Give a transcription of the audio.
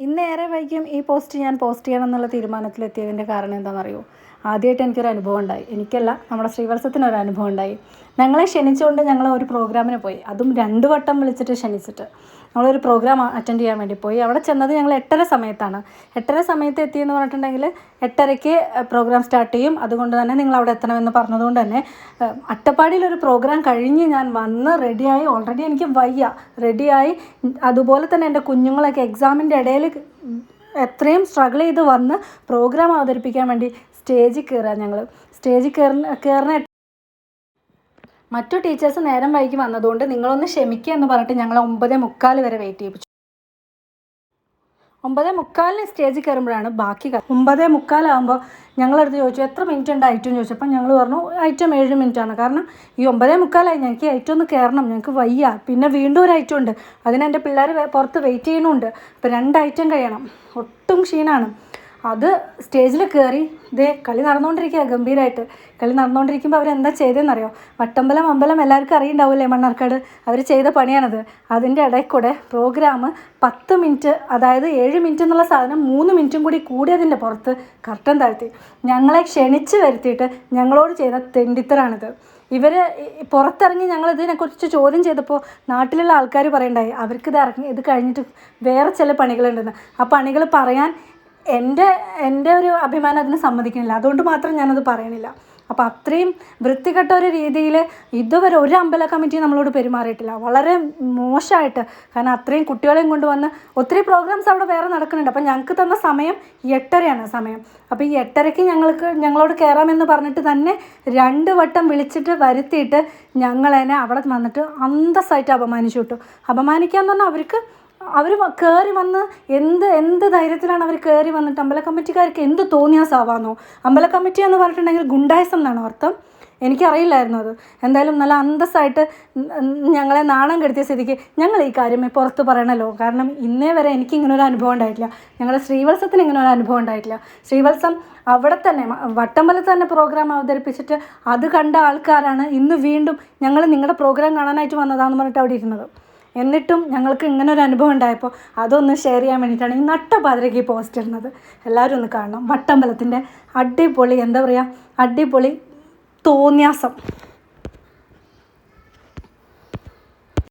ഇന്ന് വൈകും ഈ പോസ്റ്റ് ഞാൻ പോസ്റ്റ് ചെയ്യണം എന്നുള്ള തീരുമാനത്തിലെത്തിയതിന്റെ കാരണം എന്താണെന്നറിയോ? ആദ്യമായിട്ട് എനിക്കൊരു അനുഭവം ഉണ്ടായി. എനിക്കല്ല നമ്മുടെ ശ്രീവത്സത്തിന് ഒരു അനുഭവം ഉണ്ടായി. ഞങ്ങളെ ക്ഷണിച്ചുകൊണ്ട് ഞങ്ങൾ ഒരു പ്രോഗ്രാമിന് പോയി. അതും രണ്ട് വട്ടം വിളിച്ചിട്ട് ക്ഷണിച്ചിട്ട്. നമ്മളൊരു പ്രോഗ്രാം അറ്റൻഡ് ചെയ്യാൻ വേണ്ടി പോയി. അവിടെ ചെന്നത് ഞങ്ങൾ എട്ടര സമയത്താണ്. എട്ടര സമയത്ത് എത്തിയെന്ന് പറഞ്ഞിട്ടുണ്ടെങ്കിൽ എട്ടരയ്ക്ക് പ്രോഗ്രാം സ്റ്റാർട്ട് ചെയ്യും. അതുകൊണ്ട് തന്നെ നിങ്ങൾ അവിടെ എത്തണമെന്ന് പറഞ്ഞതുകൊണ്ട് തന്നെ അട്ടപ്പാടിയിലൊരു പ്രോഗ്രാം കഴിഞ്ഞ് ഞാൻ വന്ന് റെഡിയായി. ഓൾറെഡി എനിക്ക് വയ്യ. റെഡിയായി. അതുപോലെ തന്നെ എന്റെ കുഞ്ഞുങ്ങളൊക്കെ എക്സാമിന്റെ ഇടയിൽ എത്രയും സ്ട്രഗിൾ ചെയ്ത് വന്ന് പ്രോഗ്രാം അവതരിപ്പിക്കാൻ വേണ്ടി സ്റ്റേജിൽ കയറുക ഞങ്ങൾ സ്റ്റേജിൽ കയറുന്ന കയറുന്ന മറ്റു ടീച്ചേഴ്സ് നേരം വൈകി വന്നതുകൊണ്ട് നിങ്ങളൊന്ന് ക്ഷമിക്കുക എന്ന് പറഞ്ഞിട്ട് ഞങ്ങൾ ഒമ്പതേ മുക്കാൽ വരെ വെയിറ്റ് ചെയ്യിപ്പിച്ചു. ഒമ്പതേ മുക്കാലിന് സ്റ്റേജിൽ കയറുമ്പോഴാണ് ബാക്കി ഒമ്പതേ മുക്കാലാകുമ്പോൾ ഞങ്ങളടുത്ത് ചോദിച്ചു എത്ര മിനിറ്റ് ഉണ്ട് ഐറ്റം ചോദിച്ചപ്പോൾ ഞങ്ങൾ പറഞ്ഞു ഐറ്റം ഏഴ് മിനിറ്റാണ് കാരണം ഈ ഒമ്പതേ മുക്കാലായി ഞങ്ങൾക്ക് ഐറ്റം ഒന്ന് കയറണം ഞങ്ങൾക്ക് വയ്യ. പിന്നെ വീണ്ടും ഒരു ഐറ്റം ഉണ്ട്. അതിന് എന്റെ പിള്ളേർ പുറത്ത് വെയിറ്റ് ചെയ്യണമുണ്ട് അപ്പോൾ രണ്ട് ഐറ്റം കഴിയണം. ഒട്ടും ക്ഷീണമാണ് അത് സ്റ്റേജിൽ കയറി ഇതേ കളി നടന്നുകൊണ്ടിരിക്കുക ഗംഭീരമായിട്ട് കളി നടന്നുകൊണ്ടിരിക്കുമ്പോൾ അവരെന്താ ചെയ്തതെന്നറിയോ വട്ടമ്പലം അമ്പലം എല്ലാവർക്കും അറിയുണ്ടാവില്ലേ മണ്ണാർക്കാട്? അവർ ചെയ്ത പണിയാണത്. അതിന്റെ ഇടയിൽ പ്രോഗ്രാം പത്ത് മിനിറ്റ് അതായത് ഏഴ് മിനിറ്റ് എന്നുള്ള സാധനം മൂന്ന് മിനിറ്റും കൂടി കൂടിയതിന്റെ പുറത്ത് കർട്ടൻ താഴ്ത്തി. ഞങ്ങളെ ക്ഷണിച്ച് വരുത്തിയിട്ട് ഞങ്ങളോട് ചെയ്ത തെണ്ടിത്തരാണിത് ഇവർ പുറത്തിറങ്ങി ഞങ്ങൾ ഇതിനെക്കുറിച്ച് ചോദ്യം ചെയ്തപ്പോൾ നാട്ടിലുള്ള ആൾക്കാർ പറയണ്ടായി അവർക്ക് ഇത് ഇറങ്ങി ഇത് കഴിഞ്ഞിട്ട് വേറെ ചില പണികളുണ്ടെന്ന്. ആ പണികൾ പറയാൻ എന്റെ എന്റെ ഒരു അഭിമാനം അതിന് സമ്മതിക്കുന്നില്ല. അതുകൊണ്ട് മാത്രം ഞാനത് പറയണില്ല. അപ്പോൾ അത്രയും വൃത്തികെട്ട ഒരു രീതിയിൽ ഇതുവരെ ഒരു അമ്പല കമ്മിറ്റി നമ്മളോട് പെരുമാറിയിട്ടില്ല. വളരെ മോശമായിട്ട് കാരണം അത്രയും കുട്ടികളെയും കൊണ്ടുവന്ന് ഒത്തിരി പ്രോഗ്രാംസ് അവിടെ വേറെ നടക്കുന്നുണ്ട്. അപ്പോൾ ഞങ്ങൾക്ക് തന്ന സമയം എട്ടരയാണ് സമയം. അപ്പോൾ ഈ എട്ടരയ്ക്ക് ഞങ്ങൾക്ക് ഞങ്ങളോട് കയറാമെന്ന് പറഞ്ഞിട്ട് തന്നെ രണ്ട് വട്ടം വിളിച്ചിട്ട് വരുത്തിയിട്ട് ഞങ്ങളതിനെ അവിടെ വന്നിട്ട് അന്തസ്സായിട്ട് അപമാനിച്ചു കിട്ടും അപമാനിക്കുക എന്ന് പറഞ്ഞാൽ അവർക്ക് അവർ കയറി വന്ന് എന്ത് എന്ത് ധൈര്യത്തിലാണ് അവർ കയറി വന്നിട്ട് അമ്പല കമ്മിറ്റിക്കാർക്ക് എന്ത് തോന്നിയാസാവാന്നോ? അമ്പല കമ്മിറ്റി എന്ന് പറഞ്ഞിട്ടുണ്ടെങ്കിൽ ഗുണ്ടായസം എന്നാണ് അർത്ഥം. എനിക്കറിയില്ലായിരുന്നു അത്. എന്തായാലും നല്ല അന്തസ്സായിട്ട് ഞങ്ങളെ നാണം കെടുത്തിയ സ്ഥിതിക്ക് ഞങ്ങൾ ഈ കാര്യം പുറത്ത് പറയണല്ലോ. കാരണം ഇന്നേ വരെ എനിക്ക് ഇങ്ങനെ ഒരു അനുഭവം ഉണ്ടായിട്ടില്ല. ഞങ്ങളുടെ ശ്രീവത്സത്തിന് ഇങ്ങനെ ഒരു അനുഭവം ഉണ്ടായിട്ടില്ല. ശ്രീവത്സം അവിടെ തന്നെ വട്ടമ്പലത്ത് തന്നെ പ്രോഗ്രാം അവതരിപ്പിച്ചിട്ട് അത് കണ്ട ആൾക്കാരാണ് ഇന്ന് വീണ്ടും ഞങ്ങൾ നിങ്ങളുടെ പ്രോഗ്രാം കാണാനായിട്ട് വന്നതാണെന്ന് പറഞ്ഞിട്ട് അവിടെ ഇരുന്നത്. എന്നിട്ടും ഞങ്ങൾക്ക് ഇങ്ങനെ ഒരു അനുഭവം ഉണ്ടായപ്പോൾ അതൊന്ന് ഷെയർ ചെയ്യാൻ വേണ്ടിയിട്ടാണ് ഈ നട്ടപാതിരയ്ക്ക് ഈ പോസ്റ്റ് ഇടുന്നത്. എല്ലാവരും ഒന്ന് കാണണം. വട്ടമ്പലത്തിന്റെ അടിപൊളി എന്താ പറയുക അടിപൊളി തോന്യാസം